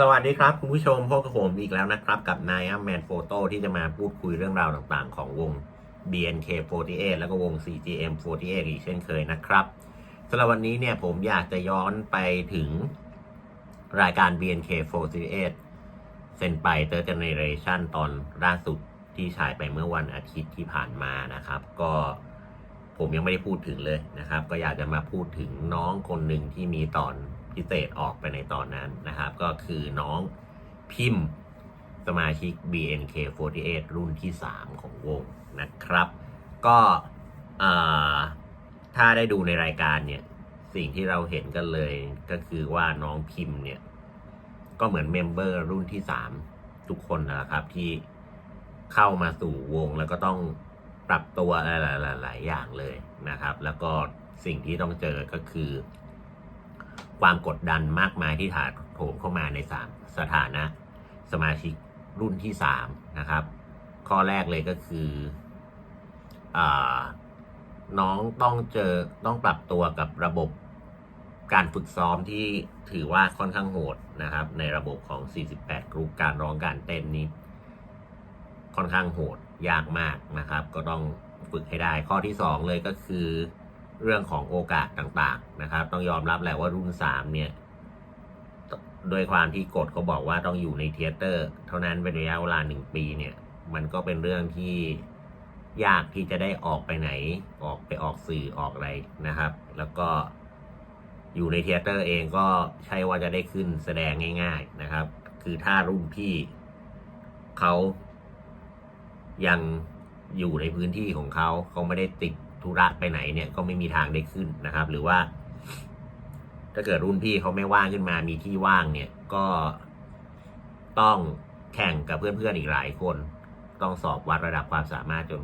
สวัสดีครับ คุณผู้ชมพบกับผมอีกแล้วนะครับ กับนายอัมแมนโฟโต้ที่จะมาพูดคุยเรื่องราวต่างๆ ของวง BNK48 แล้วก็วง CGM48 อีกเช่นเคยนะครับสำหรับวันนี้เนี่ยผมอยากจะย้อนไปถึงรายการ BNK48 เซนไปเตอร์เจเนเรชันตอนล่าสุดที่ฉายไปเมื่อวันอาทิตย์ที่ผ่านมานะครับ ก็ ผมยังไม่ได้พูดถึงเลยนะครับ ก็อยากจะมาพูดถึงน้องคนหนึ่งที่มีตอนพิเศษออกไปในตอนนั้นนะครับ ก็คือน้องพิมพ์สมาชิก BNK48 รุ่นที่ 3 ของวงนะครับ ก็ถ้าได้ดูในรายการเนี่ย สิ่งที่เราเห็นกันเลยก็คือว่าน้องพิมพ์เนี่ย ก็เหมือนเมมเบอร์รุ่นที่ 3 ทุกคนนะครับที่เข้ามาสู่วงแล้วก็ต้อง ปรับตัวหลายๆอย่างเลยนะครับ แล้วก็สิ่งที่ต้องเจอก็คือ ความกดดันมากมายที่ถาโถมเข้ามาในสามสถานะ สมาชิกรุ่นที่สามนะครับ ข้อแรกเลยก็คืออน้องต้องเจอต้องปรับตัวกับระบบการฝึกซ้อมที่ถือว่าค่อนข้างโหดนะครับ ในระบบของ 48 กรุ๊ปการร้องการเต้นนี้ ค่อนข้างโหดยากมากนะครับ ก็ต้องฝึกให้ได้ ข้อที่ 2 เลยก็คือ เรื่องของโอกาสต่างๆนะครับ ต้องยอมรับแหละว่ารุ่น 3 เนี่ยโดยความที่กฎเขาบอกว่าต้องอยู่ในเทเตอร์ เท่านั้นเป็นระยะเวลาหนึ่งปีเนี่ย มันก็เป็นเรื่องที่ยากที่จะได้ออกไปไหน ออกไปออกสื่อออกอะไรนะครับ แล้วก็อยู่ในเทเตอร์เองก็ใช่ว่าจะได้ขึ้นแสดงง่าย ๆนะครับ คือถ้ารุ่นพี่เขา ยังอยู่ในพื้นที่ของเขาเขาไม่ได้ติดธุระไปไหนเนี่ยก็ไม่มีทางได้ขึ้นนะครับ หรือว่า ถ้าเกิดรุ่นพี่เขาไม่ว่างขึ้นมามีที่ว่างเนี่ยก็ต้องแข่งกับเพื่อนๆอีกหลายคน ต้องสอบวัดระดับความสามารถจน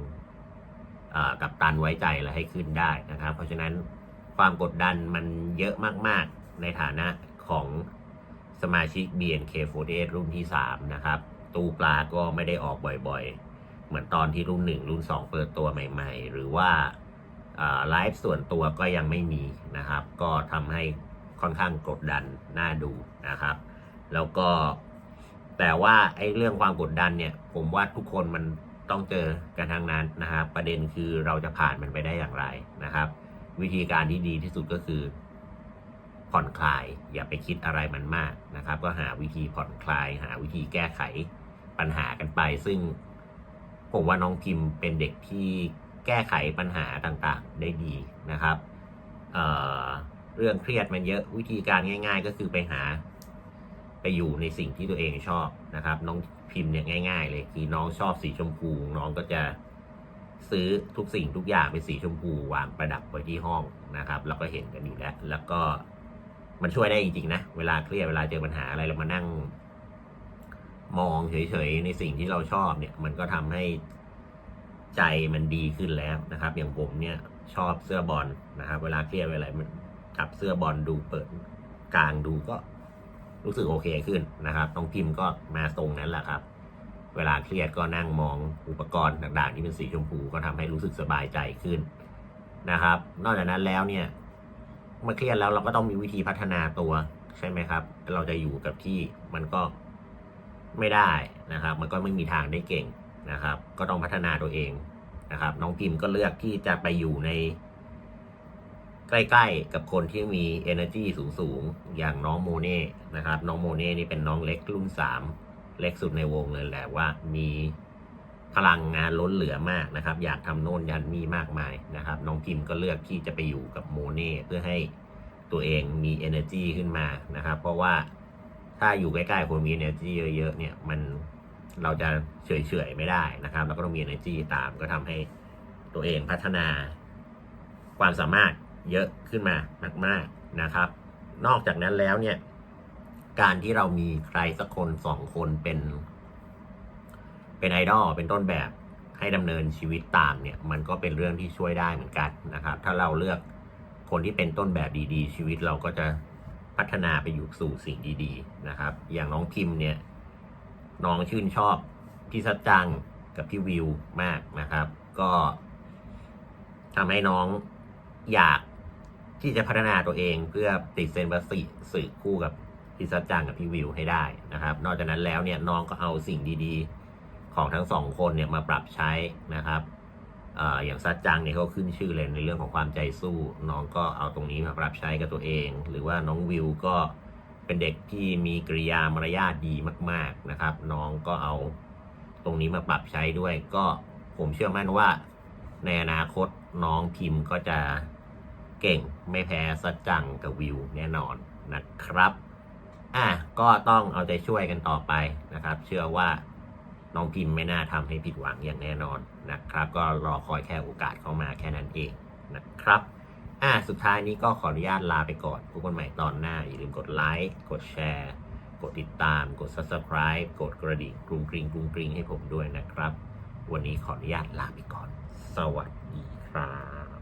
กับตันไว้ใจและให้ขึ้นได้นะครับ เพราะฉะนั้นความกดดันมันเยอะมาก ๆ ในฐานะของสมาชิก BNK48 รุ่นที่ 3 นะครับ ตูปลาก็ไม่ได้ออกบ่อย ๆ เหมือนตอนที่รุ่น1รุ่น2เปิดตัวใหม่ ๆ หรือว่าไลฟ์ส่วนตัวก็ยังไม่มีนะครับ ก็ทำให้ค่อนข้างกดดันน่าดูนะครับ แล้วก็แต่ว่าไอ้เรื่องความกดดันเนี่ย ผมว่าทุกคนมันต้องเจอกันทั้งนั้นนะครับ ประเด็นคือเราจะผ่านมันไปได้อย่างไรนะครับ วิธีการที่ดีที่สุดก็คือ ผ่อนคลาย อย่าไปคิดอะไรมันมากนะครับ ก็หาวิธีผ่อนคลาย หาวิธีแก้ไขปัญหากันไป ซึ่ง ผมว่าน้องพิมพ์เป็นเด็กที่แก้ไขปัญหาต่างๆ ได้ดีนะครับเเรื่องเครียดมันเยอะวิธีการง่าย ๆ ก็คือไปหาไปอยู่ในสิ่งที่ตัวเองชอบนะครับ น้องพิมพ์เนี่ยง่าย ๆ เลยคือน้องชอบสีชมพู น้องก็จะซื้อทุกสิ่งทุกอย่างเป็นสีชมพูวางประดับไว้ที่ห้องนะครับแล้วก็เห็นกันอยู่แล้ว แล้วก็มันช่วยได้จริงๆนะ เวลาเครียดเวลาเจอปัญหาอะไรเรามานั่ง มองเฉยๆในสิ่งที่เราชอบเนี่ย มันก็ทำให้ใจมันดีขึ้นแล้วนะครับ อย่างผมเนี่ยชอบเสื้อบอลนะครับ เวลาเครียดเวลามันจับเสื้อบอลดูเปิดกลางดูก็รู้สึกโอเคขึ้นนะครับน้องพิมพ์ก็มาตรงนั้นแหละครับ เวลาเครียดก็นั่งมองอุปกรณ์ต่างๆที่เป็นสีชมพูก็ทำให้รู้สึกสบายใจขึ้นนะครับ นอกจากนั้นแล้วเนี่ยเมื่อเครียดแล้วเราก็ต้องมีวิธีพัฒนาตัวใช่ไหมครับ เราจะอยู่กับที่มันก็ ไม่ได้นะครับ มันก็ไม่มีทางได้เก่งนะครับ ก็ต้องพัฒนาตัวเองนะครับ น้องพิมพ์ก็เลือกที่จะไปอยู่ใน ใกล้ๆกับคนที่มี energy สูงๆ อย่างน้องโมเน่นะครับ น้องโมเน่นี่เป็นน้องเล็กรุ่นสามเล็กสุดในวงเลยแหละว่ามีพลังงานล้นเหลือมากนะครับ อยากทำโน่นยันนี่มากมายนะครับ น้องพิมก็เลือกที่จะไปอยู่กับโมเน่เพื่อให้ตัวเองมี energy ขึ้นมานะครับ เพราะว่า ถ้าอยู่ใกล้ๆคนมี energy เยอะๆเนี่ย มันเราจะเฉยๆไม่ได้นะครับ เราก็ต้องมี energy ตามก็ทำให้ตัวเองพัฒนาความสามารถเยอะขึ้นมามากๆนะครับ นอกจากนั้นแล้วเนี่ย การที่เรามีใครสักคนสองคนเป็น เป็นไอดอลเป็นต้นแบบให้ดำเนินชีวิตตามเนี่ย มันก็เป็นเรื่องที่ช่วยได้เหมือนกันนะครับ ถ้าเราเลือกคนที่เป็นต้นแบบดีๆ ชีวิตเราก็จะ พัฒนาไปอยู่สู่สิ่งดีๆนะครับ อย่างน้องพิมพ์เนี่ยน้องชื่นชอบพี่สัจจังกับพี่วิวมากนะครับ ก็ทำให้น้องอยากที่จะพัฒนาตัวเองเพื่อติดเซนบัสสื่อคู่กับพี่ซัดจังกับพี่วิวให้ได้นะครับ นอกจากนั้นแล้วเนี่ยน้องก็เอาสิ่งดีๆ ของทั้งสองคนเนี่ยมาปรับใช้นะครับ อย่างซัดจังเนี่ยเขาขึ้นชื่อเลยในเรื่องของความใจสู้ น้องก็เอาตรงนี้มาปรับใช้กับตัวเอง หรือว่าน้องวิวก็เป็นเด็กที่มีกริยามารยาทดีมาก ๆนะครับ น้องก็เอาตรงนี้มาปรับใช้ด้วย ก็ผมเชื่อมั่นว่า ในอนาคตน้องพิมพ์ก็จะเก่งไม่แพ้สัจจังกับวิวแน่นอนนะครับอะก็ต้องเอาใจช่วยกันต่อไปนะครับ เชื่อว่า น้องพิมพ์ไม่น่าทำให้ผิดหวังอย่างแน่นอนนะครับ ก็รอคอยแค่โอกาสเข้ามาแค่นั้นเองนะครับอะสุดท้ายนี้ก็ขออนุญาตลาไปก่อนพบกันใหม่ตอนหน้า อย่าลืมกดไลค์กดแชร์กดติดตาม กด subscribe กดกระดิ่งกรุงกริงกรุงกริงให้ผมด้วยนะครับ วันนี้ขออนุญาตลาไปก่อน สวัสดีครับ